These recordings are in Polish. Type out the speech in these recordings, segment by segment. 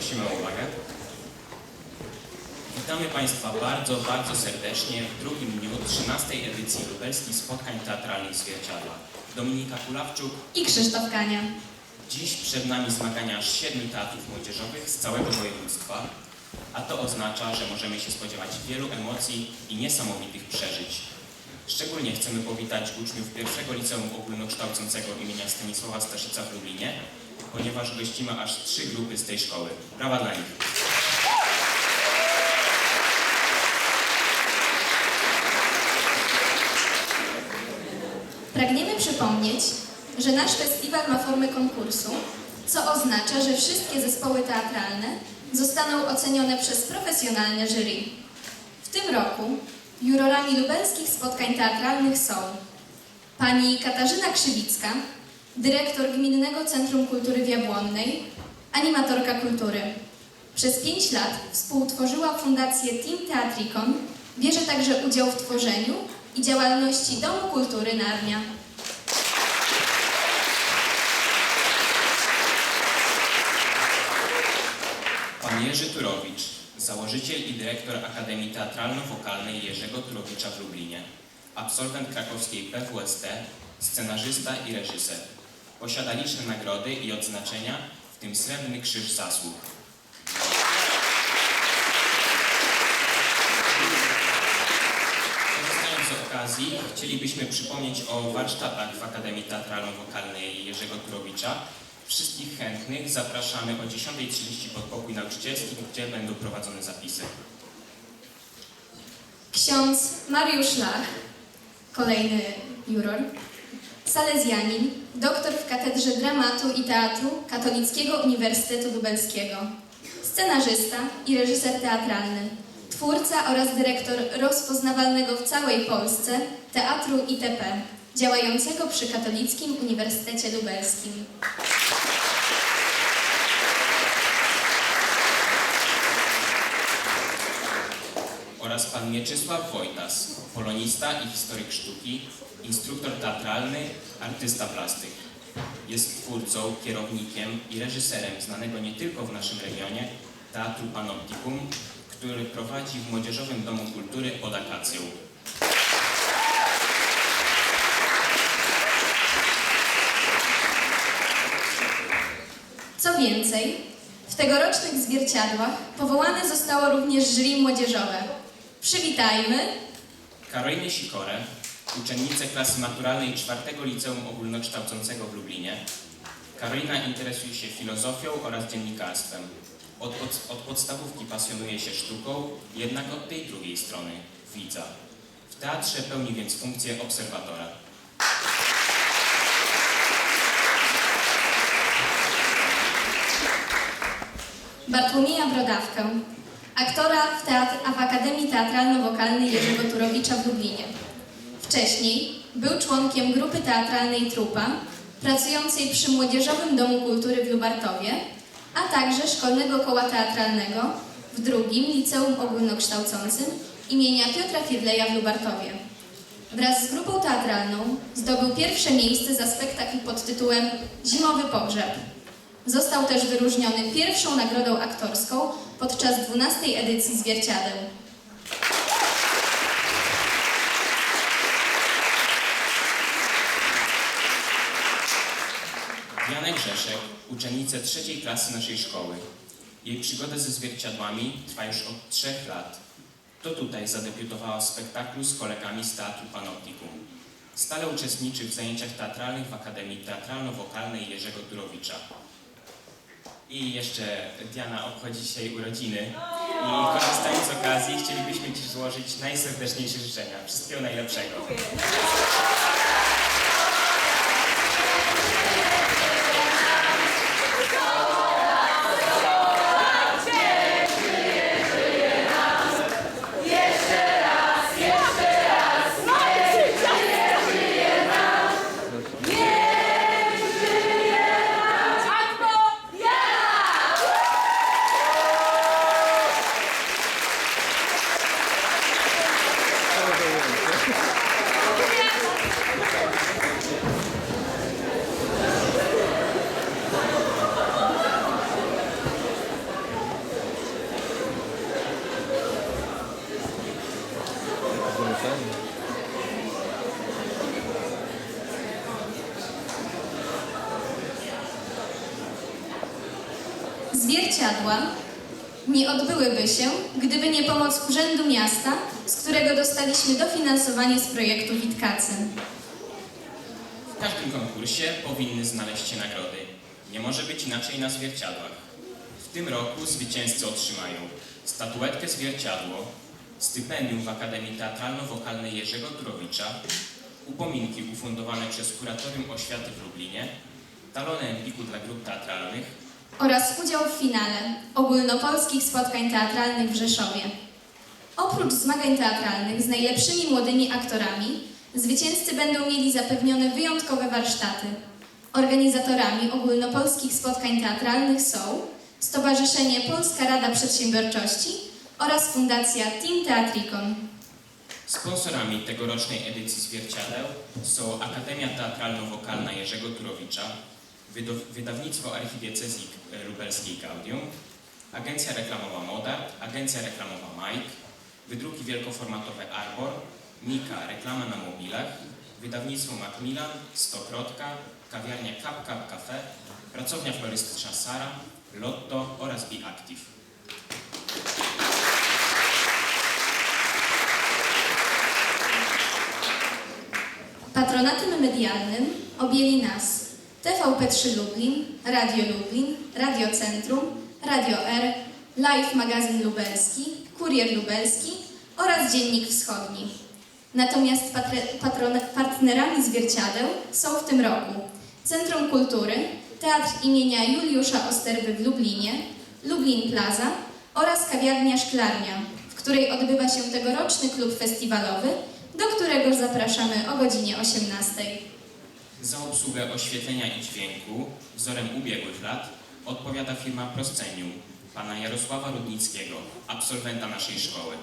Prosimy o uwagę. Witamy Państwa bardzo, bardzo serdecznie w drugim dniu 13. edycji lubelskich spotkań teatralnych Zwierciadła. Dominika Kulawczuk. i Krzysztof Kania. Dziś przed nami zmagania aż siedmiu teatrów młodzieżowych z całego województwa, a to oznacza, że możemy się spodziewać wielu emocji i niesamowitych przeżyć. Szczególnie chcemy powitać uczniów pierwszego liceum ogólnokształcącego imienia Stanisława Staszica w Lublinie, ponieważ gościmy aż trzy grupy z tej szkoły. Brawa dla nich! Pragniemy przypomnieć, że nasz festiwal ma formę konkursu, co oznacza, że wszystkie zespoły teatralne zostaną ocenione przez profesjonalne jury. W tym roku jurorami lubelskich spotkań teatralnych są pani Katarzyna Krzywicka, dyrektor Gminnego Centrum Kultury w Jabłonnej, animatorka kultury. Przez pięć lat współtworzyła Fundację Team Teatricon, bierze także udział w tworzeniu i działalności Domu Kultury Narnia. Pan Jerzy Turowicz, założyciel i dyrektor Akademii Teatralno-Wokalnej Jerzego Turowicza w Lublinie, absolwent krakowskiej PWST, scenarzysta i reżyser. Posiada liczne nagrody i odznaczenia, w tym Srebrny Krzyż Zasług. Korzystając z okazji, chcielibyśmy przypomnieć o warsztatach w Akademii Teatralno-Wokalnej Jerzego Turowicza. Wszystkich chętnych zapraszamy o 10.30 pod pokój nauczycielski, gdzie będą prowadzone zapisy. Ksiądz Mariusz Lach, kolejny juror, salezjanin, doktor w Katedrze Dramatu i Teatru Katolickiego Uniwersytetu Lubelskiego, scenarzysta i reżyser teatralny, twórca oraz dyrektor rozpoznawalnego w całej Polsce Teatru ITP, działającego przy Katolickim Uniwersytecie Lubelskim. oraz pan Mieczysław Wojtas, polonista i historyk sztuki, instruktor teatralny, artysta plastyk. Jest twórcą, kierownikiem i reżyserem znanego nie tylko w naszym regionie Teatru Panoptikum, który prowadzi w Młodzieżowym Domu Kultury pod Akacją. Co więcej, w tegorocznych zwierciadłach powołane zostało również jury młodzieżowe. Przywitajmy Karolinę Sikorę, uczennicę klasy maturalnej czwartego Liceum Ogólnokształcącego w Lublinie. Karolina interesuje się filozofią oraz dziennikarstwem. Od, pod, od podstawówki pasjonuje się sztuką, jednak od tej drugiej strony, widza. W teatrze pełni więc funkcję obserwatora. Bartłomieja Brodawkę, aktora w, teatr, w Akademii Teatralno-Wokalnej Jerzego Turowicza w Lublinie. Wcześniej był członkiem grupy teatralnej Trupa, pracującej przy Młodzieżowym Domu Kultury w Lubartowie, a także Szkolnego Koła Teatralnego w drugim Liceum Ogólnokształcącym imienia Piotra Firleja w Lubartowie. Wraz z grupą teatralną zdobył pierwsze miejsce za spektakl pod tytułem Zimowy Pogrzeb. Został też wyróżniony pierwszą nagrodą aktorską podczas 12 edycji Zwierciadeł. Diana Grzeszek, uczennicę trzeciej klasy naszej szkoły. Jej przygoda ze zwierciadłami trwa już od trzech lat. To tutaj zadebiutowała w spektaklu z kolegami z Teatru Panoptikum. Stale uczestniczy w zajęciach teatralnych w Akademii Teatralno-Wokalnej Jerzego Turowicza. I jeszcze Diana obchodzi dzisiaj urodziny. I korzystając z okazji, chcielibyśmy Ci złożyć najserdeczniejsze życzenia. Wszystkiego najlepszego. Zwierciadła nie odbyłyby się, gdyby nie pomoc Urzędu Miasta, z którego dostaliśmy dofinansowanie z projektu Witkacy. W każdym konkursie powinny znaleźć się nagrody. Nie może być inaczej na zwierciadłach. W tym roku zwycięzcy otrzymają statuetkę zwierciadło, stypendium w Akademii Teatralno-Wokalnej Jerzego Turowicza, upominki ufundowane przez Kuratorium Oświaty w Lublinie, talony Empiku dla grup teatralnych, oraz udział w finale ogólnopolskich spotkań teatralnych w Rzeszowie. Oprócz zmagań teatralnych z najlepszymi młodymi aktorami, zwycięzcy będą mieli zapewnione wyjątkowe warsztaty. Organizatorami ogólnopolskich spotkań teatralnych są Stowarzyszenie Polska Rada Przedsiębiorczości oraz Fundacja Team Teatricon. Sponsorami tegorocznej edycji zwierciadeł są Akademia Teatralno-Wokalna Jerzego Turowicza, Wydawnictwo Archidiecezji e, Lubelskiej Gaudium, Agencja Reklamowa Moda, Agencja Reklamowa Mike, Wydruki Wielkoformatowe Arbor, Mika Reklama na mobilach, Wydawnictwo Macmillan, Stokrotka, Kawiarnia Cap Cap Cafe, Pracownia Florystyczna Sara, Lotto oraz Be Active. Patronatem medialnym objęli nas TVP3 Lublin, Radio Lublin, Radio Centrum, Radio R, Live Magazyn Lubelski, Kurier Lubelski oraz Dziennik Wschodni. Natomiast partnerami zwierciadeł są w tym roku Centrum Kultury, Teatr imienia Juliusza Osterby w Lublinie, Lublin Plaza oraz kawiarnia Szklarnia, w której odbywa się tegoroczny klub festiwalowy, do którego zapraszamy o godzinie 18. Za obsługę oświetlenia i dźwięku, wzorem ubiegłych lat, odpowiada firma Proscenium, pana Jarosława Rudnickiego, absolwenta naszej szkoły.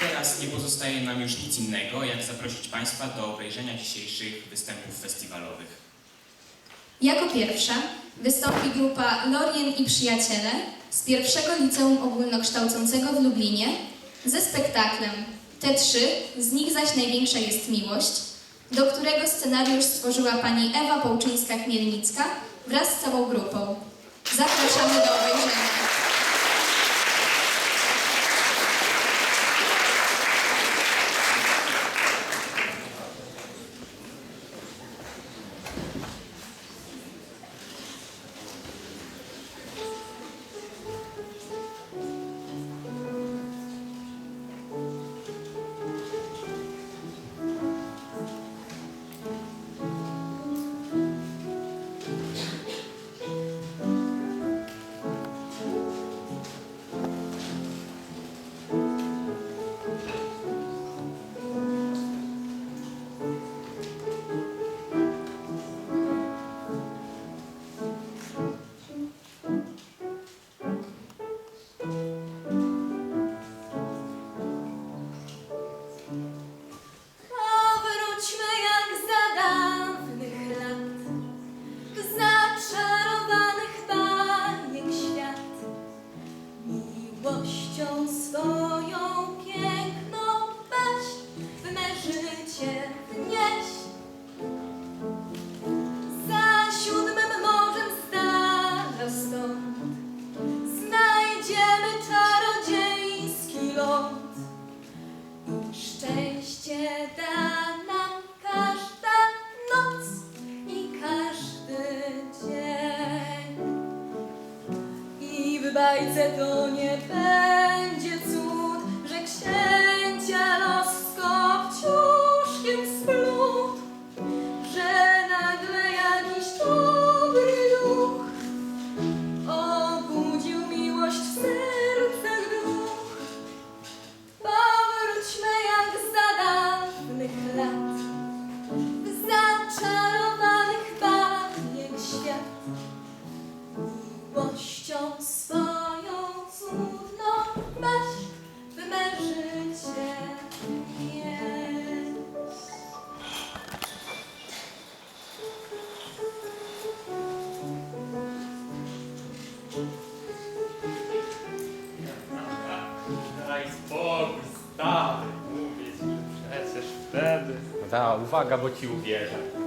Teraz nie pozostaje nam już nic innego, jak zaprosić Państwa do obejrzenia dzisiejszych występów festiwalowych. Jako pierwsza wystąpi grupa Lorien i Przyjaciele z pierwszego liceum ogólnokształcącego w Lublinie ze spektaklem Te trzy, z nich zaś największa jest miłość, do którego scenariusz stworzyła pani Ewa Połczyńska-Chmielnicka wraz z całą grupą. Zapraszamy do obejrzenia. Bością swoją cudną masz jest. Daj spokój, stary, mówię ci, przecież no tak, uwaga, bo ci uwierzę.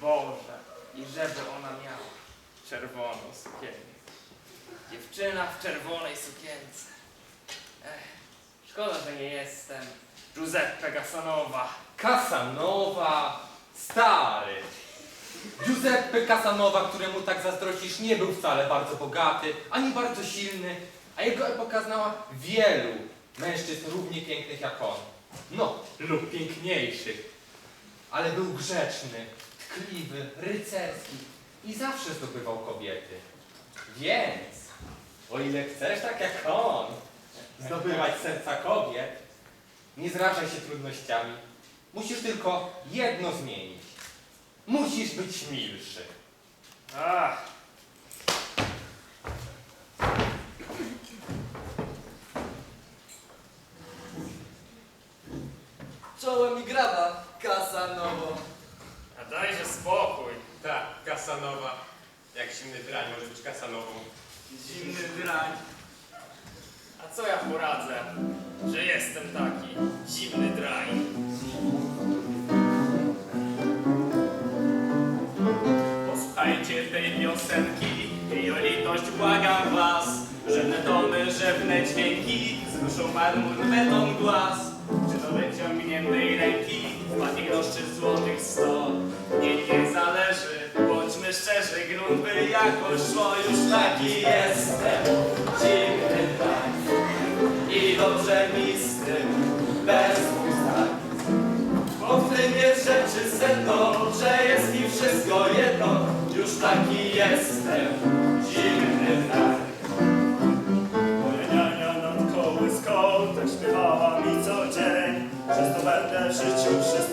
Boże, i żeby ona miała czerwoną sukienkę. Dziewczyna w czerwonej sukience. Ech, szkoda, że nie jestem Giuseppe Casanova. Casanova, stary. Giuseppe Casanova, któremu tak zazdrościsz, nie był wcale bardzo bogaty, ani bardzo silny, a jego epoka znała wielu mężczyzn równie pięknych jak on. No, lub piękniejszych. Ale był grzeczny, tkliwy, rycerski i zawsze zdobywał kobiety. Więc, o ile chcesz tak jak on, zdobywać serca kobiet, nie zrażaj się trudnościami. Musisz tylko jedno zmienić. Musisz być milszy. Ach, Czołem i graba, Kasanowo. a dajże spokój. Tak, Kasanowa. Jak zimny drań może być Kasanową. Zimny drań. A co ja poradzę, że jestem taki zimny drań? Posłuchajcie tej piosenki i o litość błagam was Rzewne tony, rzewne dźwięki wzruszą marmur beton głaz Czy do wyciągniętej ręki wpadnie grosz czy złotych sto Nie, nie zależy, bądźmy szczerzy Grunt by jakoś szło, już taki jestem. Dziwny tak i dobrze mi z tym Bez zdań bo w tym jest rzeczy sedno, że jest mi wszystko jedno, już taki jestem, zimny tak. Moja nad kołyską tak śpiewała mi co dzień. Że zdobędę w życiu wszystko